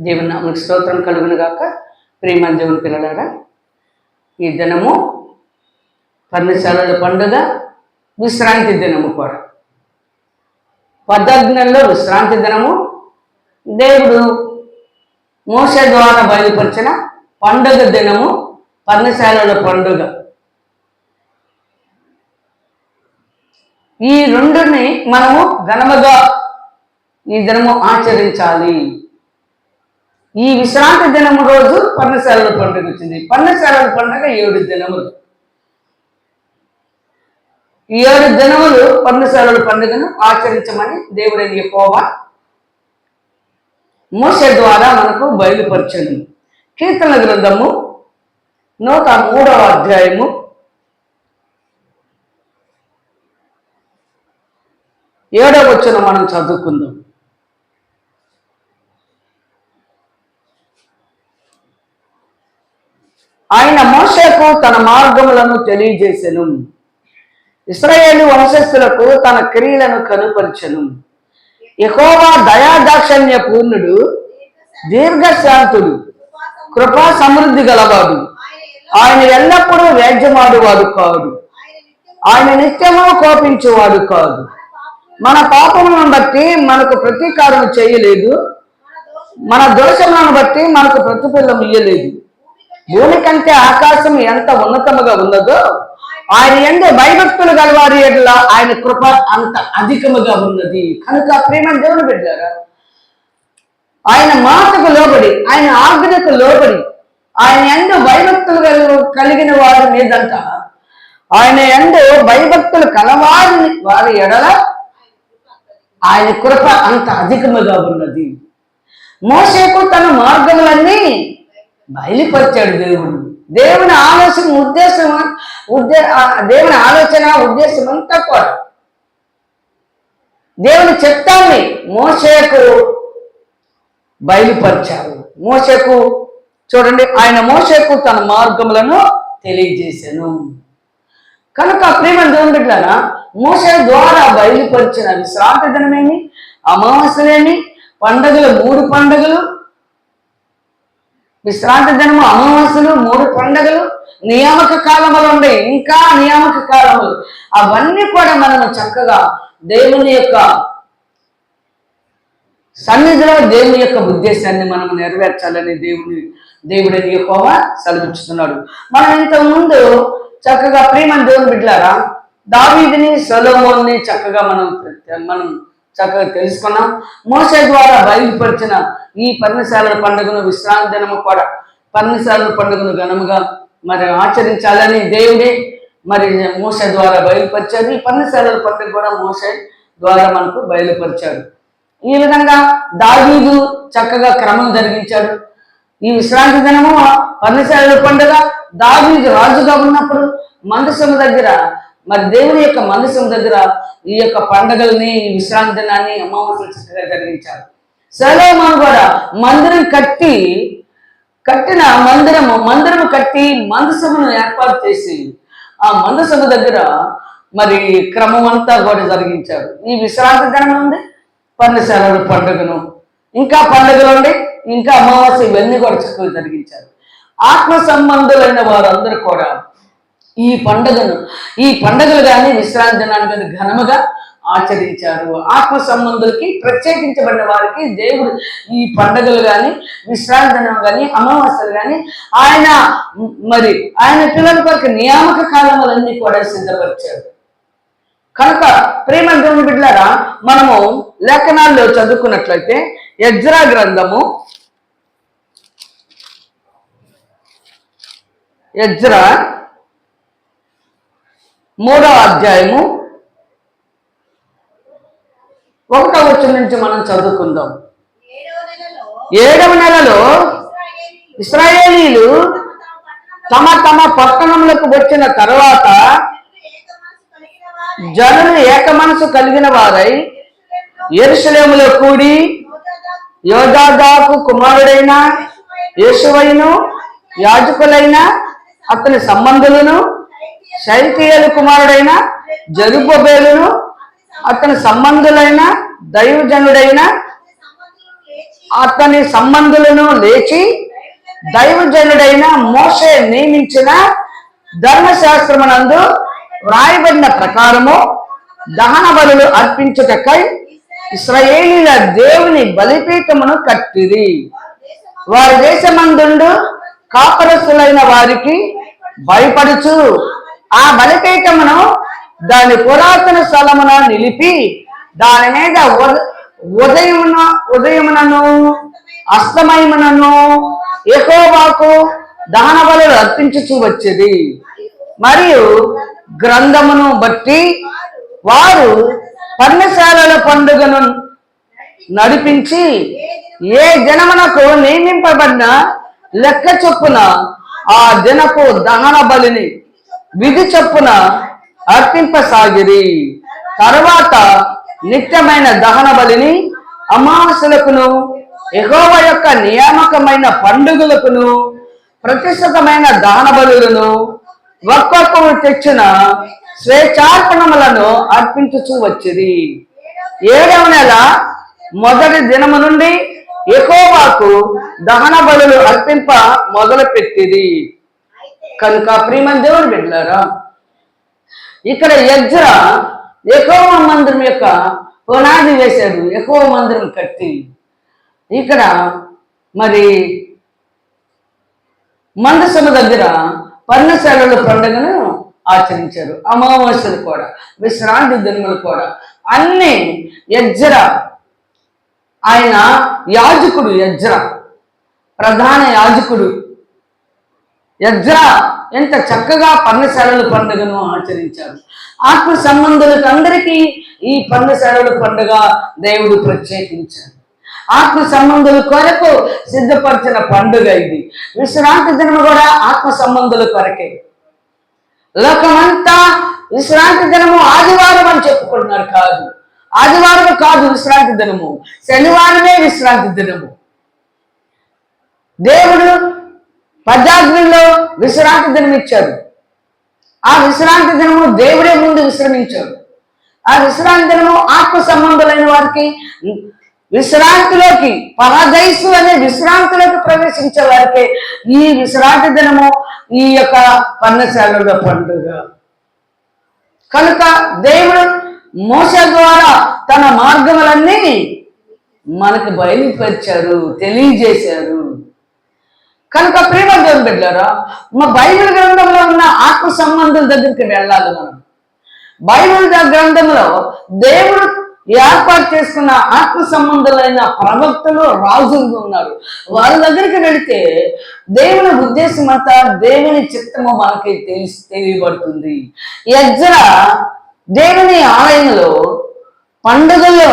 దేవుని నామకు స్తోత్రం కలుగును గాక. ప్రేమ దేవుని పిల్లలారా ఈ దినము పర్ణశాలల పండుగ విశ్రాంతి దినము కూడా. పద్నాలుగులో విశ్రాంతి దినము. దేవుడు మోస ద్వారా బయలుపరిచిన పండుగ దినము పర్ణశాలల పండుగ. ఈ రెండుని మనము ఘనముగా ఈ దినము ఆచరించాలి. ఈ విశ్రాంతి దినము రోజు పర్ణశాలల పండుగ వచ్చింది. పన్నెశాలల పండుగ ఏడు దినములు. ఈ ఏడు దినములు పర్ణశాలల పండుగను ఆచరించమని దేవుడైన యెహోవా మోస ద్వారా మనకు బయలుపరచను కీర్తన గ్రంథము నూట మూడవ అధ్యాయము. ఏడవ వచ్చిన మనం చదువుకుందాం. ఆయన మోసకు తన మార్గములను తెలియజేసెను. ఇస్రాయేలు వంశస్థులకు తన క్రియలను కనుపరచను. యెహోవా దయాదాక్షణ్య పూర్ణుడు దీర్ఘశాంతుడు కృపా సమృద్ధి గలవాడు. ఆయన ఎల్లప్పుడూ వ్యాజ్యమాడువాడు కాదు ఆయన నిత్యము కోపించేవాడు కాదు మన పాపములను బట్టి మనకు ప్రతీకారం చేయలేదు. మన దోషములను బట్టి మనకు ప్రతిఫలం ఇయ్యలేదు. భూమి కంటే ఆకాశం ఎంత ఉన్నతముగా ఉన్నదో ఆయన ఎందు భయభక్తులు గలవారి ఎడ్ల ఆయన కృప అంత అధికముగా ఉన్నది. కనుక ప్రేమ దేవుని బిడ్డారా ఆయన మాటకు లోబడి ఆయన ఆజ్ఞకు లోబడి ఆయన ఎందు భయభక్తులు కలిగిన వారి మీదంట ఆయన ఎందు భయభక్తులు కలవారిని వారి ఎడల ఆయన కృప అంత అధికముగా ఉన్నది. మోసేకు తన మార్గములన్నీ బయలుపరిచాడు దేవుడు. దేవుని ఆలోచన ఉద్దేశం ఉద్దే దేవుని ఆలోచన ఉద్దేశం అంతా కూడా. దేవుని చిత్తాన్ని మోసేకు బయలుపరిచారు. మోసకు చూడండి ఆయన మోసకు తన మార్గములను తెలియజేశాను. కనుక ప్రేమ దేవుని బిడ్డలారా మోస ద్వారా బయలుపరిచిన విశ్రాంతి దినమేమి? అమావాస్యలేమి పండగలు మూడు పండగలు విశ్రాంతి దినము అమావాస్యలు మూడు పండగలు నియామక కాలములు ఉండే ఇంకా నియామక కాలములు. అవన్నీ కూడా మనము చక్కగా దేవుని యొక్క సన్నిధిలో దేవుని యొక్క ఉద్దేశాన్ని మనం నెరవేర్చాలని దేవుని దేవుడని ఎక్కువ సెలవిస్తున్నాడు మనం ఇంతకు ముందు చక్కగా ప్రేమ దేవుని బిడ్డలారా దావీదిని సొలోమోన్ని చక్కగా మనం మనం చక్కగా తెలుసుకున్నాం. మోసే ద్వారా బయలుపరిచిన ఈ పర్ణశాలల పండుగను విశ్రాంతి దినము కూడా. పర్ణశాలల పండుగను ఘనముగా మరి ఆచరించాలని దేవుడే మరి మోసే ద్వారా బయలుపరిచారు ఈ పర్ణశాలల పండుగ కూడా మోసే ద్వారా మనకు బయలుపరిచాడు. ఈ విధంగా దావీదు చక్కగా క్రమం జరిగించాడు. ఈ విశ్రాంతి దినము పర్ణశాలల పండుగ దావీదు రాజుగా ఉన్నప్పుడు మందసము దగ్గర మరి దేవుని యొక్క మనసు దగ్గర ఈ యొక్క పండగల్ని ఈ విశ్రాంతి దినాన్ని అమావాస్యలు చక్కగా జరిగించారు. సలోమాన్ కూడా మందిరం కట్టి కట్టిన మందిరము మందిరము కట్టి మందసమును ఏర్పాటు చేసి ఆ మందసము దగ్గర మరి క్రమం అంతా కూడా జరిగించారు. ఈ విశ్రాంతి దినం ఉంది పర్ణశాలల పండుగను. ఇంకా పండుగలు ఉండి ఇంకా అమావాస్య ఇవన్నీ కూడా చక్కగా జరిగించారు. ఆత్మ సంబంధులైన వారందరూ కూడా ఈ పండుగను ఈ పండుగలు కానీ విశ్రాంతి దినాన్ని కానీ ఘనముగా ఆచరించారు. ఆత్మ సంబంధులకి ప్రత్యేకించబడిన వారికి దేవుడు ఈ పండుగలు కానీ విశ్రాంతి దినం కానీ అమావాస్యలు కానీ ఆయన మరి ఆయన పిల్లల కొరకు నియామక కాలములన్నీ కూడా సిద్ధపరిచారు. కనుక ప్రేమ దేవుని బిడ్డారా మనము లేఖనాల్లో చదువుకున్నట్లయితే యజ్రా గ్రంథము యజ్రా మూడవ అధ్యాయము. ఒకటో వచ్చి నుంచి మనం చదువుకుందాం. ఏడవ నెలలో ఇస్రాయేలీలు తమ తమ పట్టణములకు వచ్చిన తర్వాత జనులు ఏక మనసు కలిగిన వారై ఎరుసలేములో కూడి యోధాదాకు యోదాదాకు కుమారుడైన యేసువైను యాజకులైన అతని సంబంధులను శైతీయుల కుమారుడైన జరుపబేలును అతని సంబంధులైన దైవజనుడైన అతని సంబంధులను లేచి దైవజనుడైన మోసే నియమించిన ధర్మశాస్త్రమునందు వ్రాయబడిన ప్రకారము దహన బలులు అర్పించుటకై ఇస్రాయేలీల దేవుని బలిపీఠమును కట్టిరి. వారి దేశమందుండు కాపరస్తులైన వారికి భయపడుచు ఆ బలిపీఠమును దాని పురాతన స్థలమున నిలిపి దాని మీద ఉదయమున ఉదయమునను అస్తమయమునను ఎకోబాకు దహన బలు అర్పించుచూ వచ్చేది. మరియు గ్రంథమును బట్టి వారు పర్ణశాలల పండుగను నడిపించి ఏ జనమునకు నియమింపబడిన లెక్క చొప్పున ఆ దినపు దహన బలిని విధి చొప్పున అర్పింపసాగిరి. తర్వాత నిత్యమైన దహన బలిని అమావాస్యలకును ఎగోవ యొక్క నియామకమైన పండుగలకును ప్రతిష్ఠితమైన దహన బలులను ఒక్కొక్కరు తెచ్చిన స్వేచ్ఛార్పణములను అర్పించుచూ వచ్చింది ఏడవ నెల మొదటి దినము నుండి ఎకోవాకు దహన బలులు అర్పింప మొదలుపెట్టింది కనుక ప్రియమని దేవుడు బిడ్డలారా ఇక్కడ యజ్ర ఎక్కువ మందిరం యొక్క పునాది వేశాడు ఎక్కువ మందిరం కట్టి. ఇక్కడ మరి మందసమ దగ్గర పర్ణశాలల పండుగను ఆచరించారు. అమావాస్యలు కూడా విశ్రాంతి దినములు కూడా. అన్ని యజ్ర ఆయన యాజకుడు యజ్ర ప్రధాన యాజకుడు యజ్రా ఎంత చక్కగా పర్ణశాలల పండుగను ఆచరించారు. ఆత్మ సంబంధులకు అందరికీ ఈ పర్ణశాలల పండుగ దేవుడు ప్రత్యేకించాడు ఆత్మ సంబంధుల కొరకు సిద్ధపరిచిన పండుగ ఇది. విశ్రాంతి దినం కూడా ఆత్మ సంబంధుల కొరకే. లోకమంతా విశ్రాంతి దినము ఆదివారం అని చెప్పుకుంటున్నారు కాదు. ఆదివారం కాదు విశ్రాంతి దినము. శనివారమే విశ్రాంతి దినము. దేవుడు పద్యాగ్నిలో విశ్రాంతి దినం ఇచ్చారు ఆ విశ్రాంతి దినము దేవుడే ముందు విశ్రమించాడు. ఆ విశ్రాంతి దినము ఆత్మ సంబంధులైన వారికి విశ్రాంతిలోకి పరదైసు అనే విశ్రాంతిలోకి ప్రవేశించే వారికి ఈ విశ్రాంతి దినము ఈ యొక్క పర్ణశాలలో పండుగ. కనుక దేవుడు మోస ద్వారా తన మార్గములన్నీ మనకు బయలుపరిచారు తెలియజేశారు. కనుక ప్రేమ దేవుని బిడ్డారా మా బైబిల్ గ్రంథంలో ఉన్న ఆత్మ సంబంధుల దగ్గరికి వెళ్ళాలి మనం. బైబిల్ గ్రంథంలో దేవుడు ఏర్పాటు చేసుకున్న ఆత్మ సంబంధులైన ప్రవక్తలు రాజులు ఉన్నారు. వాళ్ళ దగ్గరికి వెళితే దేవుని ఉద్దేశం అంతా దేవుని చిత్తము మనకి తెలిసి తెలియబడుతుంది. యజ్ర దేవుని ఆలయంలో పండుగలో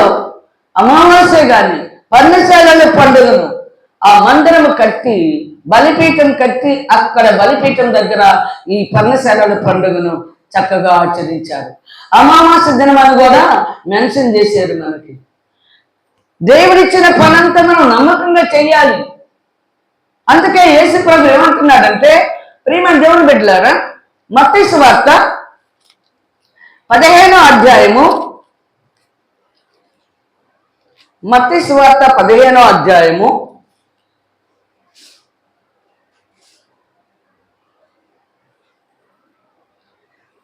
అమావాస్య గాని పర్ణశాలలో పండుగను ఆ మందిరము కట్టి బలిపీఠం కట్టి అక్కడ బలిపీఠం దగ్గర ఈ పర్ణశాలల పండుగను చక్కగా ఆచరించారు. అమావాస్య దినమని కూడా మెన్షన్ చేశారు మనకి. దేవుడిచ్చిన పనంతా మనం నమ్మకంగా చేయాలి. అందుకే యేసు ప్రభు ఏమంటున్నాడంటే ప్రియమైన దేవుని బిడ్డలారా మత్తయి వార్త పదిహేనో అధ్యాయము మత్తి సువార్త పదిహేనో అధ్యాయము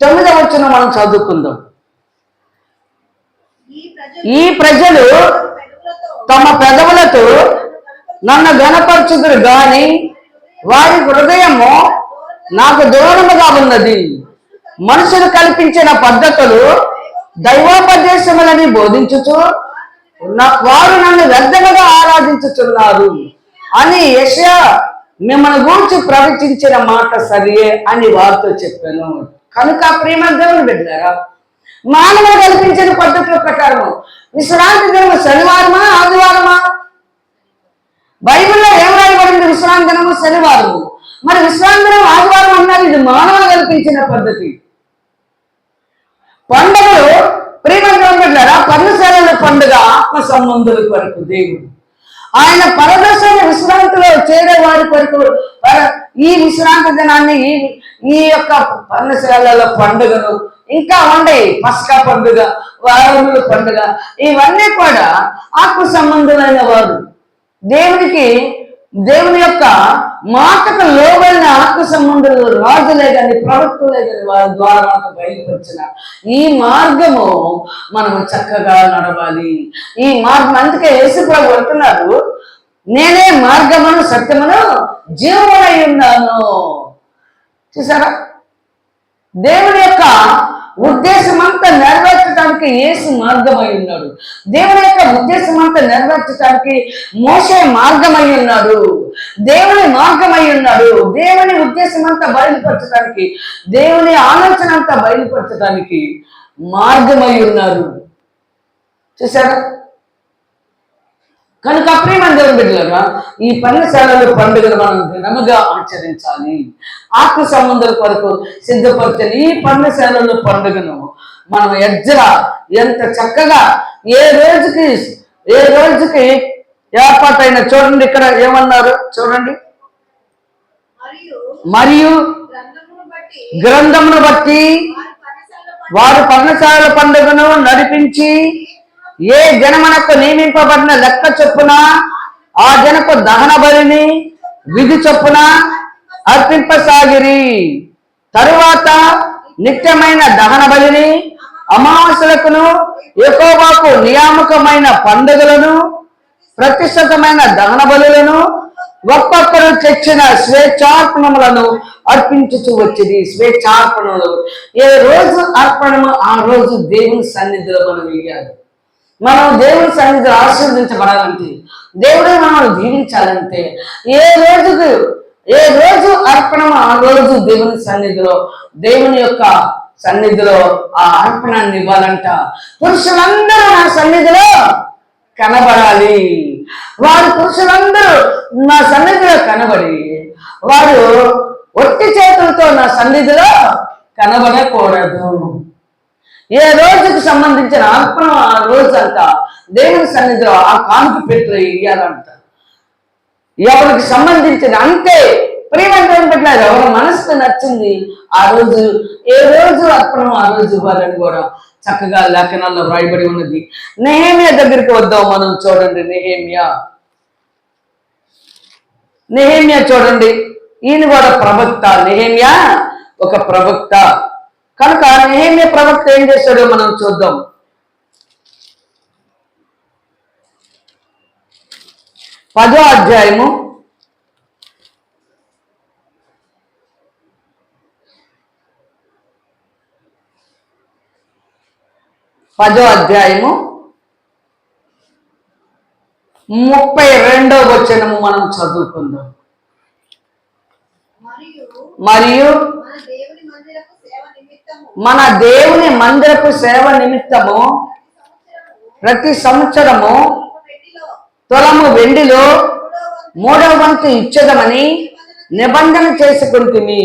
తొమ్మిదవ వచ్చిన మనం చదువుకుందాం. ఈ ప్రజలు తమ పెదవులతో నన్ను గనపరచుదురు గాని వారి హృదయము నాకు దూరముగా ఉన్నది. మనుషులు కల్పించిన పద్ధతులు దైవోపదేశములని బోధించుచు వారు నన్ను వ్యర్థముగా ఆరాధించుచున్నారు అని యశ మిమ్మల్ని గూర్చి ప్రవచించిన మాట సరియే అని వారితో చెప్పాను. కనుక ప్రేమ దేవుని బిడ్డారా మానవుడు కల్పించిన పద్ధతుల ప్రకారము విశ్రాంతి దినము శనివారమా ఆదివారమా? బైబిల్లో ఏం రాయబడింది విశ్రాంతి దినము శనివారము? మరి విశ్రాంతి దినం ఆదివారం అన్నారు ఇది మానవుడు కల్పించిన పద్ధతి. పండుగలు ప్రియమంటారా పర్ణశాలల పండుగ ఆత్మ సంబంధుల కొరకు దేవుడు. ఆయన పరదశ విశ్రాంతిలో చేరే వారి కొరకు ఈ విశ్రాంతి దినాన్ని ఈ యొక్క పర్ణశాలలో పండుగను ఇంకా ఉండే పస్కా పండుగ వారముల పండుగ ఇవన్నీ కూడా ఆత్మ సంబంధులైన వారు. దేవునికి దేవుని యొక్క మాటకు లోబడిన ఆత్మ సంబంధులు రాజులే కానీ ప్రవక్తలే కానీ వారి ద్వారా మనకు బయలుపరిచిన ఈ మార్గము మనము చక్కగా నడవాలి. ఈ మార్గం అందుకే యేసుప్రభు అంటున్నారు నేనే మార్గమును సత్యమును జీవమునై ఉన్నాను. చూసారా? దేవుని యొక్క ఉద్దేశం అంతా నెరవేర్చడానికి ఏసు మార్గమై ఉన్నాడు. దేవుని యొక్క ఉద్దేశం అంతా నెరవేర్చడానికి మోసే మార్గమై ఉన్నాడు. దేవుని మార్గమై ఉన్నాడు. దేవుని ఉద్దేశం అంతా బయలుపరచడానికి దేవుని ఆలోచన అంతా బయలుపరచడానికి మార్గమై ఉన్నారు. చూసారా? కనుక ప్రేమ దేవుని బిడ్డలారా ఈ పర్ణశాలలో పండుగను మనం ఘనముగా ఆచరించాలి. ఆత్మ సంబంధం కొరకు సిద్ధపరచని ఈ పర్ణశాలలో పండుగను మనం ఎజ్జర ఎంత చక్కగా ఏ రోజుకి ఏ రోజుకి ఏర్పాటైన చూడండి ఇక్కడ ఏమన్నారు? చూడండి. మరియు గ్రంథమును బట్టి వారి వారు పర్ణశాల పండుగను నడిపించి ఏ జనమనకు నియమింపబడిన లెక్క చొప్పున ఆ జనకు దహన బలిని విధి చొప్పున అర్పింపసాగిరి. తరువాత నిత్యమైన దహన బలిని అమావాస్యలకును ఎకోబాకు నియామకమైన పండుగలను ప్రతిష్ఠితమైన దహన బలులను ఒక్కొక్కరు తెచ్చిన స్వేచ్ఛార్పణములను అర్పించుతూ వచ్చింది స్వేచ్ఛార్పణములు. ఏ రోజు అర్పణము ఆ రోజు దేవుని సన్నిధిలో మనం వేయాలి మనం దేవుని సన్నిధిలో ఆశీర్వదించబడాలంటే దేవుడే మనల్ని దీవించాలంటే ఏ రోజుకు ఏ రోజు అర్పణం ఆ రోజు దేవుని సన్నిధిలో దేవుని యొక్క సన్నిధిలో ఆ అర్పణాన్ని ఇవ్వాలంట. పురుషులందరూ నా సన్నిధిలో కనబడాలి. వారు పురుషులందరూ నా సన్నిధిలో కనబడి వారు ఒట్టి చేతులతో నా సన్నిధిలో కనబడకూడదు. ఏ రోజుకు సంబంధించిన అర్పణ ఆ రోజంతా దేవుని సన్నిధిలో ఆ కానుక పెట్టు ఇయ్యాలంట ఎవరికి సంబంధించిన అంతే. ప్రియమంత్రం పట్ల ఎవరి మనసుకు నచ్చింది ఆ రోజు ఏ రోజు అర్పణం ఆ రోజు ఇవ్వాలని కూడా చక్కగా లేఖనాల్లో వ్రాయబడి ఉన్నది. నెహేమియా దగ్గరికి వద్దాం మనం చూడండి నెహేమియా. నెహేమియా చూడండి ఈయన కూడా ప్రవక్త నెహేమియా ఒక ప్రవక్త. కనుక నెహేమియా ప్రవక్త ఏం చేశాడో మనం చూద్దాం. పదో అధ్యాయము. పదో అధ్యాయము. ముప్పై రెండో వచనము మనం చదువుకుందాం. మరియు మరియు మన దేవుని మందిరపు సేవ నిమిత్తము మన దేవుని మందిరపు సేవ నిమిత్తము ప్రతి సంవత్సరము తొలము వెండిలో మూడవ వంతు ఇచ్చదమని నిబంధన చేసుకుంటుంది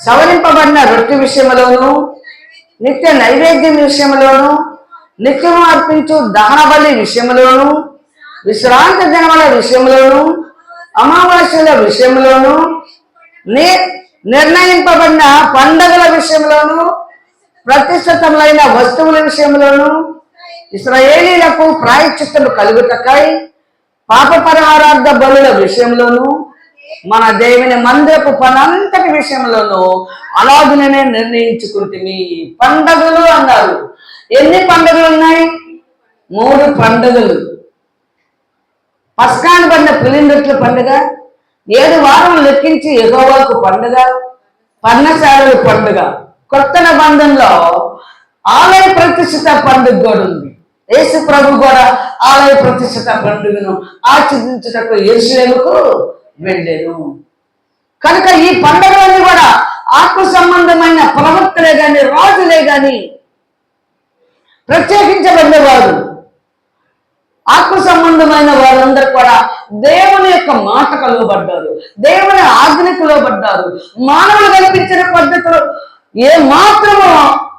సవరింపబడిన రొట్టె విషయంలోను నిత్య నైవేద్యం విషయంలోను నిత్యము అర్పించు దహన బలి విషయంలోను విశ్రాంతి దినముల విషయంలోను అమావాస్యల విషయంలోను ని- నిర్ణయింపబడిన పండగల విషయంలోను ప్రతిష్ఠితములైన వస్తువుల విషయంలోను ఇస్రాయేలీలకు ప్రాయశ్చిత్తలు కలుగుటకై పాప పరిహారార్థ బలుల విషయంలోను మన దేవుని మందిరపు పనంతటి విషయంలోనూ అలాగునే నిర్ణయించుకుంటుంది పండగలు అన్నారు. ఎన్ని పండుగలు ఉన్నాయి? మూడు పండుగలు. పస్కాన్ పడిన పులిందొట్ల పండుగ ఏడు వారం లెక్కించి ఎగోవాకు పండుగ పర్ణశాలల పండుగ. కొత్త నిబంధనలో ఆలయ ప్రతిష్ఠిత పండుగ కూడా ఉంది. యేసు ప్రభు కూడా ఆలయ ప్రతిష్ఠిత పండుగను ఆచరించుటకు ఎరుసలేముకు వెళ్ళాను. కనుక ఈ పండుగలన్నీ కూడా ఆత్మ సంబంధమైన ప్రవక్తలే కానీ రాజులే కానీ ప్రత్యేకించబడిన వారు. ఆత్మ సంబంధమైన వారందరూ కూడా దేవుని యొక్క మాట కలువబడ్డారు. దేవుని ఆజ్ఞకు లోబడ్డారు మానవులు కల్పించిన పద్ధతిలో ఏ మాత్రమో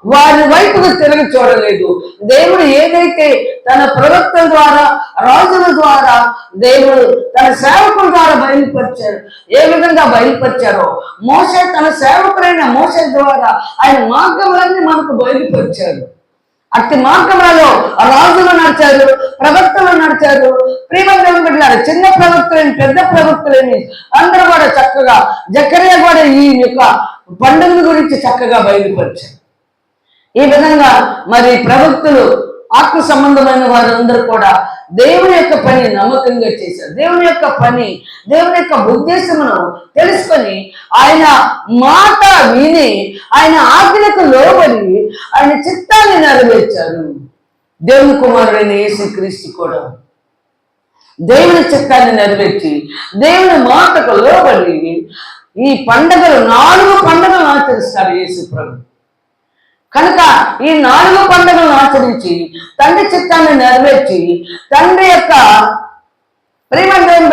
వారి వైపుకు తిరిగి చూడలేదు. దేవుడు ఏదైతే తన ప్రవక్తల ద్వారా రాజుల ద్వారా దేవుడు తన సేవకుల ద్వారా బయలుపరిచారు ఏ విధంగా బయలుపరిచారో మోసే తన సేవకులైన మోసే ద్వారా ఆయన మార్గములన్నీ మనకు బయలుపరిచారు అట్టి మార్గంలో రాజులు నడిచారు ప్రవక్తలు నడిచారు. ప్రియమంత్రులు పెట్టారు చిన్న ప్రవక్తలేని పెద్ద ప్రవక్తలేని అందరూ కూడా చక్కగా జక్కరియా కూడా ఈ యొక్క పండుగ గురించి చక్కగా బయలుపరిచారు. ఈ విధంగా మరి ప్రవక్తులు ఆత్మ సంబంధమైన వారందరూ కూడా దేవుని యొక్క పని నమ్మకంగా చేశారు. దేవుని యొక్క పని దేవుని యొక్క ఉద్దేశమును తెలుసుకొని ఆయన మాట విని ఆయన ఆజ్ఞకు లోబడి ఆయన చిత్తాన్ని నెరవేర్చారు. దేవుని కుమారుడైన యేసుక్రీస్తు కూడా దేవుని చిత్తాన్ని నెరవేర్చి దేవుని మాటకు లోబడి ఈ పండగలు నాలుగు పండుగలు ఆచరిస్తారు యేసు ప్రభు కనుక ఈ నాలుగు పండుగలను ఆచరించి తండ్రి చిత్తాన్ని నెరవేర్చి తండ్రి యొక్క ప్రేమ దేవుని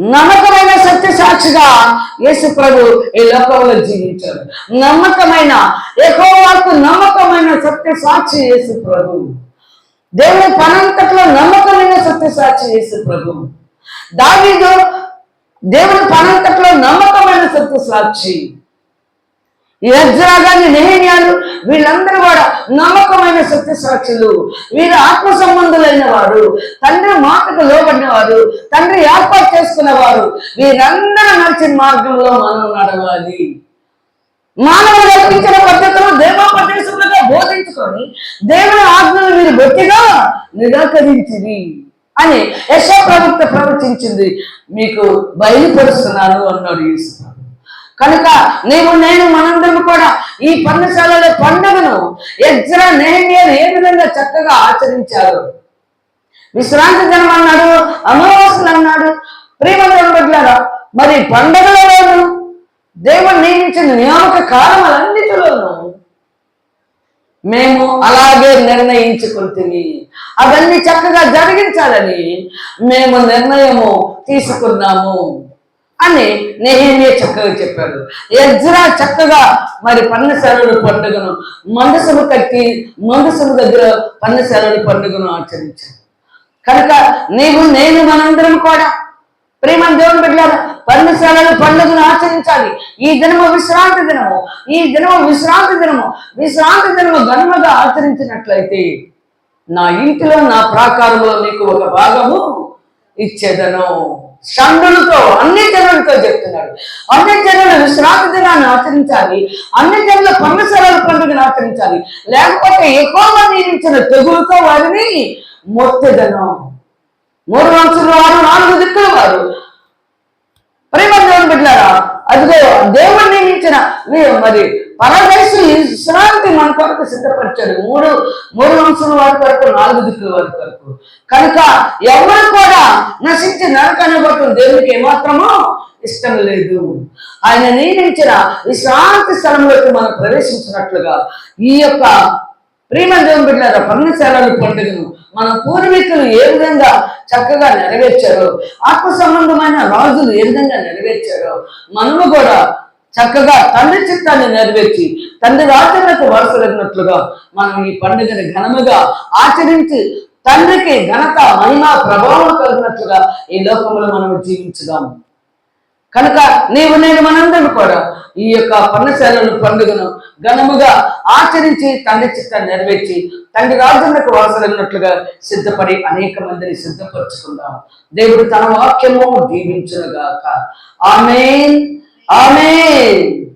నమ్మకమైన సత్య సాక్షిగా యేసు ప్రభు ఈ లోకంలో జీవించాడు. నమ్మకమైన ఎక్కువకు నమ్మకమైన సత్య సాక్షి యేసు ప్రభు. దేవుని పనంతట్లో నమ్మకమైన సత్య సాక్షి యేసు ప్రభు. దావీదు దేవుని పనంతట్లో నమ్మకమైన సత్య సాక్షి. ఈ ఎజ్రా గాని నెహన్యాలు వీళ్ళందరూ కూడా నమ్మకమైన శక్తి సాక్షులు. వీరు ఆత్మ సంబంధులైన వారు తండ్రి మాటకు లోబడిన వారు తండ్రి ఏర్పాటు చేసుకున్న వారు వీరందరూ నడిచిన మార్గంలో మనం నడవాలి. మానవులు కల్పించిన పద్ధతులు దేవోపదేశములుగా బోధించుకొని దేవుని ఆజ్ఞలు మీరు గట్టిగా నిరాకరించింది అని యశో ప్రవక్త ప్రవచించింది. మీకు బయలుపరుస్తున్నాను అన్నాడు యేసు కనుక నీవు నేను మనందరం కూడా ఈ పర్ణశాలలో పండుగను ఎజ్రా నేహ్యాలు ఏ విధంగా చక్కగా ఆచరించారు? విశ్రాంతి దినం అన్నాడు అమావాస్యలు అన్నాడు. ప్రేమలను బట్లారా మరి పండుగలలోను దేవుడు నియమించిన నియామక కాలములన్నిటిలోనూ మేము అలాగే నిర్ణయించుకుంటుంది అవన్నీ చక్కగా జరిగించాలని మేము నిర్ణయము తీసుకున్నాము. అని నేనే చక్కగా చెప్పాడు ఎజ్రా చక్కగా మరి పన్నెసరడు పండుగను మందసము కట్టి మందసము దగ్గర పన్నెసరడు పండుగను ఆచరించాడు కనుక నీవు నేను మనందరం కూడా ప్రేమ దేవుని బిడ్డారు పర్ణశాలలు పండుగను ఆచరించాలి. ఈ దినము విశ్రాంతి దినము ఈ దినము విశ్రాంతి దినము విశ్రాంతి దినము ఘనముగా ఆచరించినట్లయితే నా ఇంటిలో నా ప్రాకారంలో నీకు ఒక భాగము ఇచ్చేదను. షండులతో అన్ని జనులతో చెప్తున్నాడు అన్ని జనులు విశ్రాంతి దినాన్ని ఆచరించాలి. అన్ని జనుల పర్ణశాలల పండుగను ఆచరించాలి. లేకపోతే ఎక్కువ నియమించిన తెగులతో వారిని మొత్తదనం. మూడు వంశులు వారు నాలుగు దిక్కుల వారు. ప్రేమ దేవుని బిడ్డారా అదిగో దేవుడు నియమించిన మరి పరదేశం విశ్రాంతి మన కొరకు సిద్ధపరిచాడు మూడు మూడు వంశుల వారి కొరకు నాలుగు దిక్కుల వారి కొరకు. కనుక ఎవరు కూడా నశించి నరకాన్ని బట్టి దేవునికి ఏమాత్రమో ఇష్టం లేదు. ఆయన నియమించిన విశ్రాంతి స్థలంలోకి మనం ప్రవేశించినట్లుగా ఈ యొక్క ప్రేమ దేవుని బిడ్డారా పర్ణశాలల పండుగను మన పూర్వీకులు ఏ విధంగా చక్కగా నెరవేర్చారో ఆత్మ సంబంధమైన రాజులు ఏ విధంగా నెరవేర్చారో మనము కూడా చక్కగా తండ్రి చిత్తాన్ని నెరవేర్చి తండ్రి రాజ్యాలకు వరుసలగినట్లుగా మనం ఈ పండుగని ఘనముగా ఆచరించి తండ్రికి ఘనత మహిమ ప్రభావం కలిగినట్లుగా ఈ లోకంలో మనం జీవించుదాము కనుక నీవు నేను మనందరూ కూడా ఈ యొక్క పన్నశాలను పండుగను ఘనముగా ఆచరించి తండ్రి చిత్తాన్ని నెరవేర్చి తండ్రి రాజులకు వాసనట్లుగా సిద్ధపడి అనేక మందిని సిద్ధపరచుకుందాం. దేవుడు తన వాక్యము దీవించునుగాక. ఆమెన్. ఆమెన్